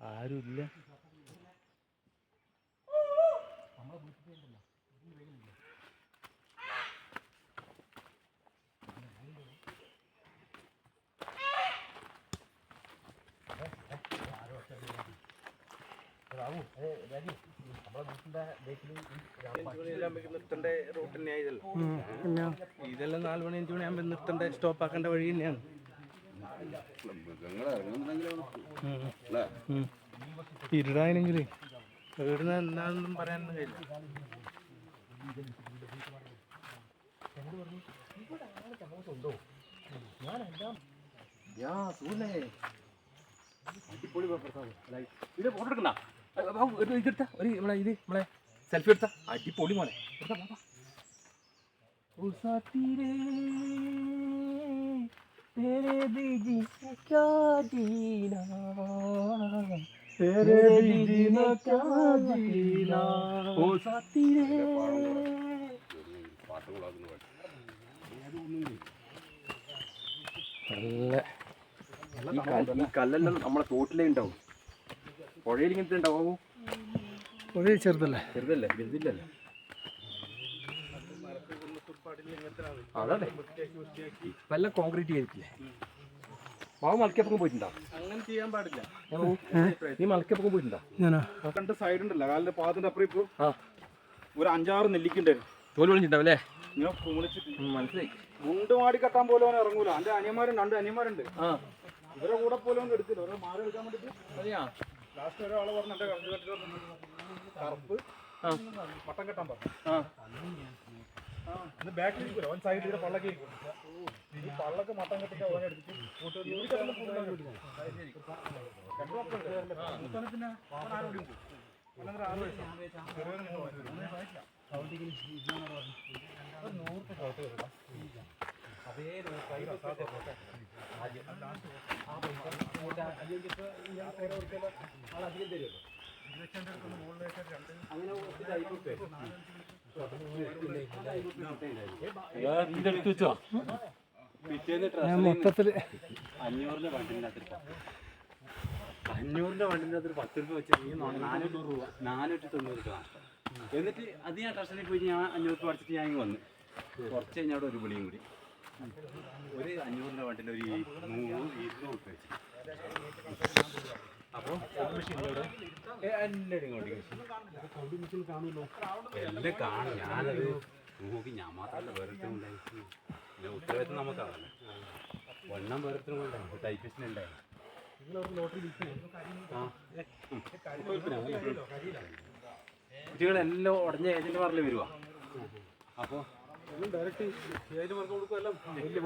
ആരുമില്ല. ഇതെല്ലാം നാല് മണി അഞ്ച് മണിയാകുമ്പോൾ നിർത്തേണ്ട സ്റ്റോപ്പ് ആക്കേണ്ട വഴി തന്നെയാണ്. ഇരുടാണെങ്കിൽ ഇവിടുന്ന് എന്താണെന്നും പറയാനൊന്നും കഴിയില്ല. അടിപൊളി ഇത് ഫോട്ടോ എടുക്കണ്ട. ഇതെടുത്ത ഒരു നമ്മളെ ഇത് നമ്മളെ സെൽഫി എടുത്ത? അടിപൊളി മോനെ. എടുത്താ, വാ, വാ. ഓ സാത്തിരേ, तेरे बीजी से क्या जीना तेरे बीजी में क्या जीना ओ साथी रे നല്ല ഈ കല്ല്- ഈ കല്ലെല്ലാം നമ്മളെ തോട്ടിലേ ഉണ്ടാവും പുഴയിൽ ഇങ്ങനത്തെ ഉണ്ടാവും ഒരേ ചെറുതല്ലേ ചെറുതല്ലേ വലുതില്ലല്ലേ അതല്ലേ? എല്ലാം കോൺക്രീറ്റ് ചെയ്തിട്ടില്ലേ മാവ് മലക്കപ്പൊക്കെ പോയിട്ടുണ്ടോ? അങ്ങനെ ചെയ്യാൻ പാടില്ല. നീ മലക്കപ്പൊക്കെ പോയിട്ടുണ്ടോ? രണ്ട് സൈഡ് ഉണ്ടല്ലോ. കാലിന്റെ പാദത്തിന്റെ അപ്പുറം ഇപ്പൊ ഒരു അഞ്ചാറ് നെല്ലിക്കുണ്ടായിരുന്നു തോൽ വിളിച്ചിട്ടുണ്ടാവും അല്ലേ? കുമിളിച്ചിട്ട് മനസ്സിലായി. മുണ്ട് മാടി കെട്ടാൻ പോലും അവൻ ഇറങ്ങൂല. എന്റെ അനിയന്മാരുണ്ട് രണ്ട് അനിയന്മാരുണ്ട്. ആ. ഇവരെ കൂടെ പോലും അവൻ എടുത്തില്ല അവരെ മാറി എടുക്കാൻ വേണ്ടിട്ട് അതെയാ? ലാസ്റ്റ് ഒരാളെ പറഞ്ഞു എന്റെ കറണ്ട് കെട്ടിട്ട് പറഞ്ഞു, കറുപ്പ്. ആ. മട്ടം കെട്ടാൻ പറഞ്ഞു. ഇത് ബാക്കിൽ ഇരിക്കൂല. അവൻ സൈഡിൽ പള്ളക്ക് ഇരിക്കും. ഈ പള്ളക്ക് മട്ടം കെട്ടിട്ട് അവനെ എടുത്തിട്ട്. അതേ. അത് അങ്ങനെ. ഇതെടുത്ത് വെച്ചോ ഞാൻ മൊത്തത്തിൽ അഞ്ഞൂറിന്റെ വണ്ടിന്റെ അകത്ത് അഞ്ഞൂറിന്റെ വണ്ടിന്റെ അകത്ത് പത്ത് രൂപ വെച്ച് നാനൂറ്റി രൂപ നാനൂറ്റി തൊണ്ണൂറ് രൂപ എന്നിട്ട് അത് ഞാൻ ട്രഷറിൽ പോയി ഞാൻ അഞ്ഞൂറ് രൂപ അടിച്ചിട്ട് ഞാൻ ഇങ്ങ് വന്ന്. കുറച്ച് കഴിഞ്ഞാൽ ഒരു വിളിയും കൂടി. ഒരു അഞ്ഞൂറിന്റെ വണ്ടിന്റെ ഒരു നൂറ് ഇരുന്നൂറ് രൂപ വെച്ച്. അപ്പോൾ നോക്കി. ഞാൻ മാത്രമല്ല പിന്നെ ഉത്തരവാദിത്വം നമുക്കാണല്ലോ. വണ്ണം വേറൊരുത്തരും ഉണ്ടായി. ടൈപ്പിസ്റ്റിനുണ്ടായി കുട്ടികളെല്ലാം ഉടഞ്ഞ ഏജന്റ് പറഞ്ഞ് വരുവാ. അപ്പോൾ ഡയറക്റ്റ് ഏജന്റുമാർക്ക് കൊടുക്കും എല്ലാം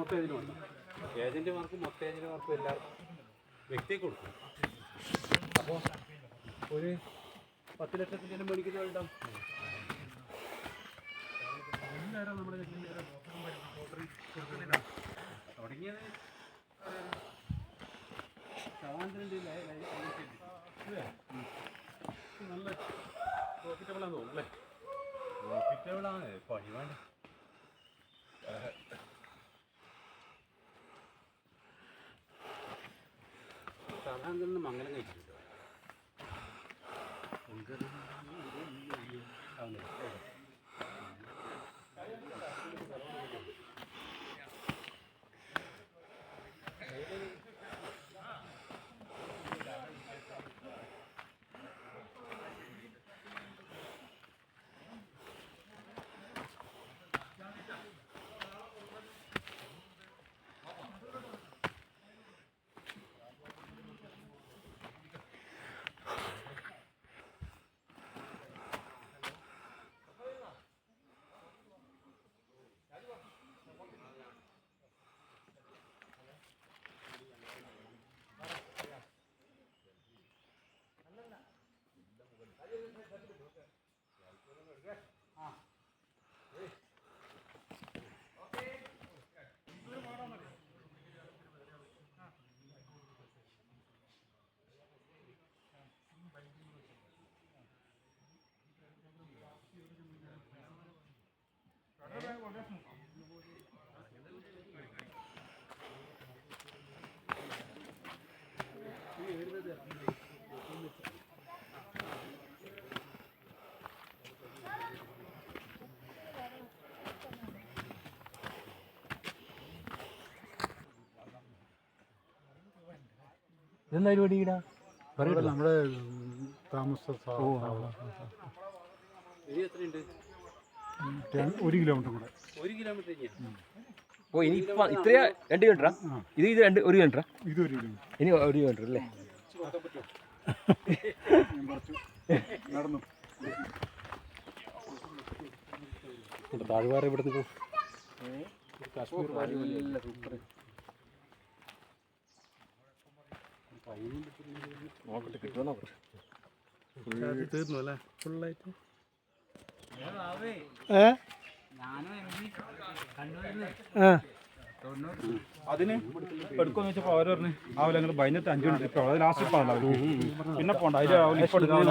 മൊത്തം ഏജന്റുമാർക്ക് മൊത്തം ഏജന്റ് മാർക്ക് എല്ലാവർക്കും വ്യക്തിയെ കൊടുക്കും. അപ്പോൾ ഒരു പത്ത് ലക്ഷത്തിന്റെ മേടിക്കുന്നവരുണ്ടാവും തുടങ്ങിയത് നല്ല പ്രോഫിറ്റബിൾ ആണെന്ന് തോന്നുന്നു അല്ലേ? പ്രോഫിറ്റബിളാണ് പണി വേണ്ട. സാധാരണ മംഗലം കഴിച്ചിട്ടുണ്ടോ? Yes. ഇതെന്താ പരിപാടി ഇവിടെ ഇവിടെ നമ്മുടെ താമസ സ്ഥ- ഒരു കിലോമീറ്റർ കൂടെ. ഒരു കിലോമീറ്റർ ഓ ഇനി ഇപ്പൊ ഇത്രയാ രണ്ട് കിലോമീറ്ററാ ഇത് ഇത് രണ്ട് ഒരു കിലോമീറ്ററാ ഇത് ഒരു കിലോമീറ്റർ. ഇനി ഒരു കിലോമീറ്റർ അല്ലേ? ഞാൻ കുറച്ച് നടന്നു താഴ്വാര നിന്ന് നോക്കട്ടെ കിട്ടുമോ നോക്കട്ടെ? തീർന്നു അല്ലേ? ഫുള്ളായിട്ട്. അതിന് എടുക്കുമെന്ന് വെച്ചപ്പോൾ അവർ പറഞ്ഞു ആവില്ല നിങ്ങൾ ഭയങ്കര അഞ്ചു മണി ട്രിപ്പ് അത് ലാസ്റ്റ് ട്രിപ്പ് ആണല്ലോ പിന്നെ പോണ്ട അതിൽ ഇപ്പൊ എടുക്കാൻ